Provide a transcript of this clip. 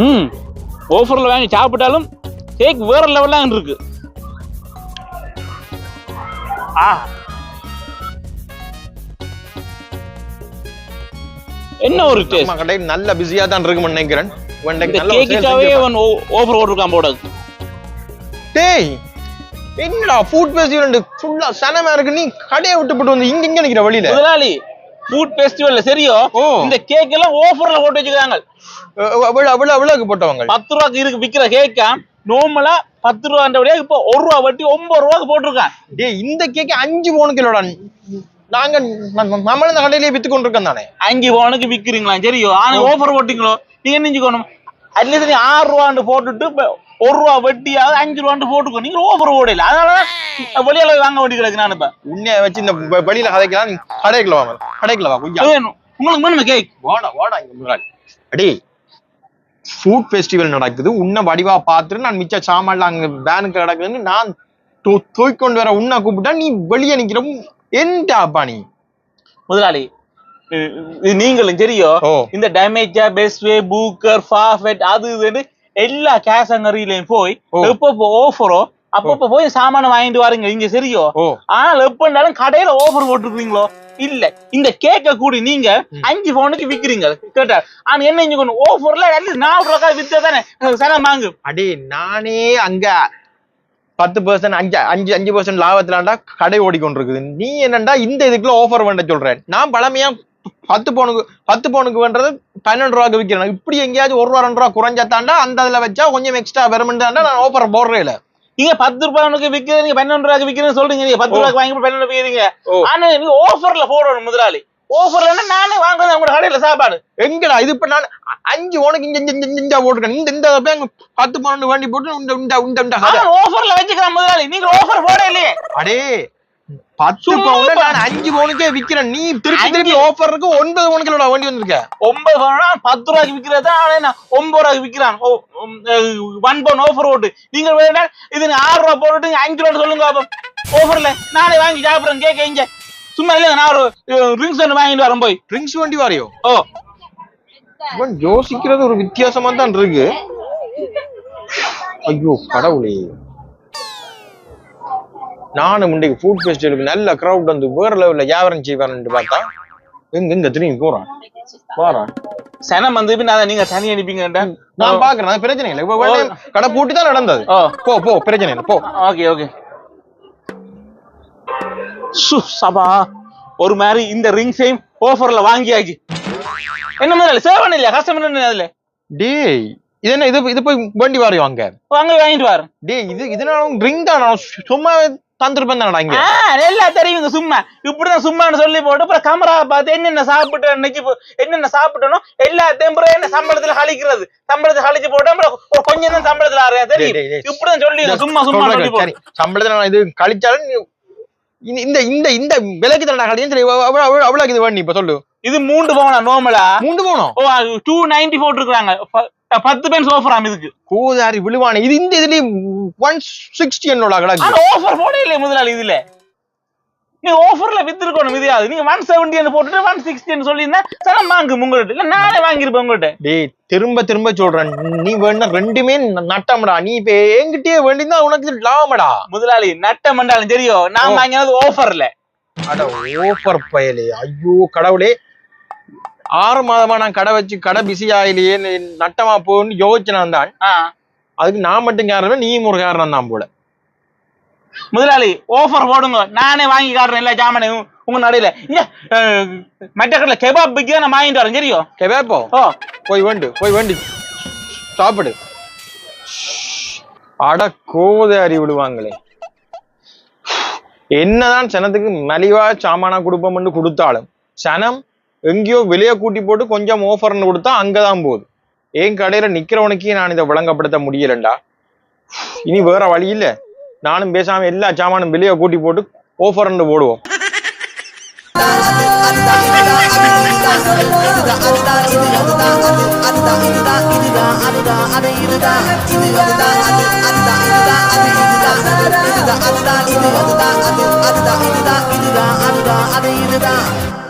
ம். ஆஃபரில் வாங்கி சாப்பிட்டாலும் கேக் வேற லெவல்லாம் இருக்கு. ஆ. என்ன ஒரு டேஸ்ட் கடை நல்ல பிஸியா தான் இருக்கும்னு நினைக்கிறேன். இந்த வெண்டைக்கு நல்ல ஒரு sales கேக்குக்காகவே இருக்கு. அவன் ஓஃபர் ஓட்டிருக்கான் போட டேய் என்னடா ஃபுட் ஃபெஸ்டிவல் ஃபுல்லா சனமா இருக்கு. நீ கடையை விட்டு போட்டு வந்து இங்க இங்க நிக்கிற வழியில? முதலாளி ஃபுட் ஃபெஸ்டிவல்ல சரியோ. இந்த கேக் எல்லாம் ஆஃபர்ல போட்டு வச்சுக்கிறாங்க. அவ்வளவுக்கு போட்டவங்க. பத்து ரூபாய்க்கு இருக்கு விக்கிற கேக்கா நார்மலா பத்து ரூபான்றபடியா இப்போ ஒரு ரூபா வட்டி ஒன்பது ரூபாய்க்கு போட்டிருக்கான் டேய் இந்த கேக் அஞ்சு பவுனுக்கு நாங்க நம்ம- நம்ம இந்த கடையிலேயே வித்து கொண்டிருக்கோம் தானே. அஞ்சு பவுனுக்கு விக்கிறீங்களா? சரியோ. ஆனா ஆஃபர் போட்டீங்களோ? நீங்க நெஞ்சுக்கணும் அட்லீஸ்ட் ஆறு ரூபான்னு போட்டுட்டு ஒரு ரூபா வட்டியாவது அஞ்சு ரூபான்னு போட்டுக்கோ. நீங்க ஆஃபர் போடல அதனால வெளியில வாங்க வேண்டி கிடக்கு நான் இப்ப உன்னைய வச்சு இந்த வெளியில கதைக்கலாம் நீ கடைக்குள்ள வாங்க. கடைக்குள்ள வா கொஞ்சம் வேணும். உங்களுக்கு வேணுமா கேக் வாடா வாடா இங்க முன்னாடி. அடே ஃபுட் ஃபெஸ்டிவல் நடக்குது. உன்னை வடிவா பார்த்துட்டு நான் மிச்ச சாமான்ல அங்க பேனுக்கு கிடக்குதுன்னு நான் தூ- தூக்கிக்கொண்டு வர உன்னை கூப்பிட்டா நீ வெளியே நிக்கிற என்னப்பா நீ. முதலாளி நீங்களும் சரியோ? ஓ. இந்த டேமேஜா பெஸ்ட்வே பூக்கர் ஃபாஃபெட் அது இதுன்னு எல்லா கேஷ் அங்கரியிலையும் போய் ஓ. எப்பப்போ ஆஃபரோ அப்பப்போ போய் சாமான வாங்கிட்டு வாருங்க இங்க சரியோ ஆனால் எப்பண்டாலும் கடையில ஆஃபர் போட்டுருக்கீங்களோ இல்ல இந்த கேக்க கூடி நீங்க அஞ்சு பவுனுக்கு விக்கிறீங்க கேட்டா ஆனா என்ன இங்க ஆஃபர்ல அட்லீஸ்ட் நாலு ரூபாய் வித்தா தானே சனம் வாங்கு அடே நானே அங்க பத்து பர்சன்ட் அஞ்சு அஞ்சு அஞ்சு பர்சன்ட் லாபத்துலாண்டா கடை ஓடிக்கொண்டிருக்குது நீ என்னண்டா இந்த இதுக்குள்ள ஆஃபர் பண்ண சொல்றேன் நான் பழமையா பத்து பவுனுக்கு பத்து பவுனுக்கு பண்றது பன்னெண்டு ரூபாய்க்கு விற்கிறேன் இப்படி எங்கேயாச்சும் ஒரு ரூபா ரெண்டு ரூபா குறைஞ்சா தாண்டா அந்த இதுல வச்சா கொஞ்சம் எக்ஸ்ட்ரா வருமெண்டு தாண்டா நான் ஆஃபர் போடுறேன் இல்ல. நீங்க பத்து ரூபாய்க்கு விக்கிறீங்க நீங்க பன்னெண்டு ரூபாய்க்கு விக்கிறீங்க சொல்றீங்க நீங்க பத்து. ரூபாய்க்கு வாங்கி பன்னெண்டு விக்கிறீங்க. ஓ. ஆனா நீங்க ஆஃபர்ல போடணும் முதலாளி. ஆஃபர்ல நானே வாங்குறது உங்களோட கடையில சாப்பாடு. எங்கடா இது இப்ப நான் அஞ்சு உனக்கு இங்க இங்க இங்க இங்க போட்டுருக்கேன். இந்த இந்த பேங்க் பத்து பன்னெண்டு வண்டி போட்டு இந்த இந்த இந்த இந்த ஆஃபர்ல வச்சுக்கலாம் முதலாளி. நீங்க ஆஃபர் போட இல்லையே அடே பத்து பவுன் நான் அஞ்சு பவுனுக்கே விக்கிறேன். நீ திருப்பி திருப்பி ஆஃபர் இருக்கு ஒன்பது பவுனுக்கு வண்டி வந்திருக்க? ஒன்பது பவுனா பத்து ரூபாய்க்கு விக்கிறதா ஆனா ஒன்பது ரூபாய்க்கு விக்கிறான். ஒன் பவுன் ஆஃபர் போட்டு நீங்க வேணா இது ஆறு ரூபா நீங்க அஞ்சு ரூபா சொல்லுங்க ஆஃபர்ல நானே வாங்கி சாப்பிடுறேன் கேட்க இங்க. சும்மா இல்லைங்க நான் ஒரு ட்ரிங்க்ஸ் ஒன்று வாங்கிட்டு வரேன் போய். ட்ரிங்க்ஸ் வண்டி வாரியோ? ஓ. யோசிக்கிறது ஒரு வித்தியாசமா தான் இருக்கு. ஐயோ கடவுளே. நானும் இன்றைக்கு ஃபுட் ஃபெஸ்டிவலுக்கு நல்ல கிரவுட் வந்து வேற லெவல்ல வியாபாரம் செய்வாருன்னு பார்த்தா எங்க எங்க திரும்பி போறான்? போறான். சனம் வந்து நான் நீங்க தனி அனுப்பிங்கன்ட்டா நான் பாக்குறேன் பிரச்சனை இல்லை. இப்ப கடை பூட்டி தான் நடந்தது. போ போ பிரச்சனை இல்லை போ. Okay okay. சு சபா. ஒரு மாதிரி இந்த ரிங்ஸையும் ஆஃபர்ல வாங்கியாச்சு. என்ன முதல்ல சேவன் இல்லையா? கஸ்டமர் என்ன அதுல? டேய் இது என்ன இது இது போய் வண்டி வாரியோ அங்க வாங்க வாங்கிட்டு வரேன் டேய் இது இதனால ட்ரிங்க் தான்? சும்மா தந்திருப்பேன் தானடா இங்க. ஆ, எல்லாம் தெரியுங்க சும்மா. இப்படிதான் சும்மான்னு சொல்லி போட்டு அப்புறம் கேமரா பார்த்து என்னென்ன சாப்பிட்டு இன்னைக்கு இப்போ என்னென்ன சாப்பிட்டனோ எல்லாத்தையும் அப்புறம் என்ன சம்பளத்துல கழிக்கிறது? சம்பளத்தை கழிச்சு போட்டு அப்புறம் கொஞ்சம் தான் சம்பளத்துல டேய், தெரியும். இப்படிதான் சொல்லி சும்மா சும்மா சொல்லி போட்டு சம்பளத்துல இது கழிச்சாலும் இந்த- இந்த இந்த விலைக்கு தானடா கழியும்? சரி அவ்வளவு அவ்வளவு இது வேணும் இப்ப சொல்லு. இது மூன்று பவுனா நோமலா மூண்டு போனோம் ஓ டூ நைன்டி போட்டுருக்காங்க பத்து பென்ஸ் ஆஃபர் இதுக்கு? கோதாரி விழுவானே. இது இந்த இதுலயும் ஒன் சிக்ஸ்டி என்னோட கிடக்கு ஆஃபர் போட இல்லையே முதலாளி இதுல. நீ ஆஃபர்ல வித்திருக்கணும் இதையாவது நீங்க ஒன் செவன்டி போட்டுட்டு ஒன் சிக்ஸ்டி சொல்லியிருந்தா சனம் வாங்கு உங்கள்கிட்ட இல்ல நானே வாங்கியிருப்பேன் உங்கள்கிட்ட டேய் திரும்ப திரும்ப சொல்றேன். நீ வேணா ரெண்டுமே நட்டம்டா. நீ இப்ப என்கிட்டயே வேண்டிதான் உனக்கு லாபமடா. முதலாளி நட்டம் பண்ணாலும் தெரியும் நான். வாங்கினது ஆஃபர்ல அட ஓஃபர் பயலே. ஐயோ கடவுளே. ஆறு மாதமா நான் கடை வச்சு கடை பிஸி ஆகலையே நட்டமா போன்னு யோசிச்சு தான் அதுக்கு நான் மட்டும் காரணம் நீ ஒரு காரணம் தான் போல. முதலாளி ஆஃபர் போடுங்க. நானே வாங்கி காட்டுறேன் எல்லா ஜாமானையும் உங்க நடையில இங்க கடையில கெபாப் பிக்கு நான் வாங்கிட்டு வரேன் தெரியும் கேப்போ ஓ? போய் வேண்டு போய் வேண்டு. சாப்பிடு. அட கோதாரி விடுவாங்களே என்னதான் சனத்துக்கு மலிவா சாமானா கொடுப்போம்னு கொடுத்தாலும் சனம் எங்கேயோ வெளியே கூட்டி போட்டு கொஞ்சம் ஓஃபர்னு கொடுத்தா அங்கதான் போகுது என் கடையில் நிற்கிறவனுக்கே நான் இதை விளங்கப்படுத்த முடியலண்டா இனி வேற வழி இல்லை நானும் பேசாமல் எல்லா சாமானும் வெளியே கூட்டி போட்டு ஓஃபர்னு போடுவோம் அதுதான் இதுதான்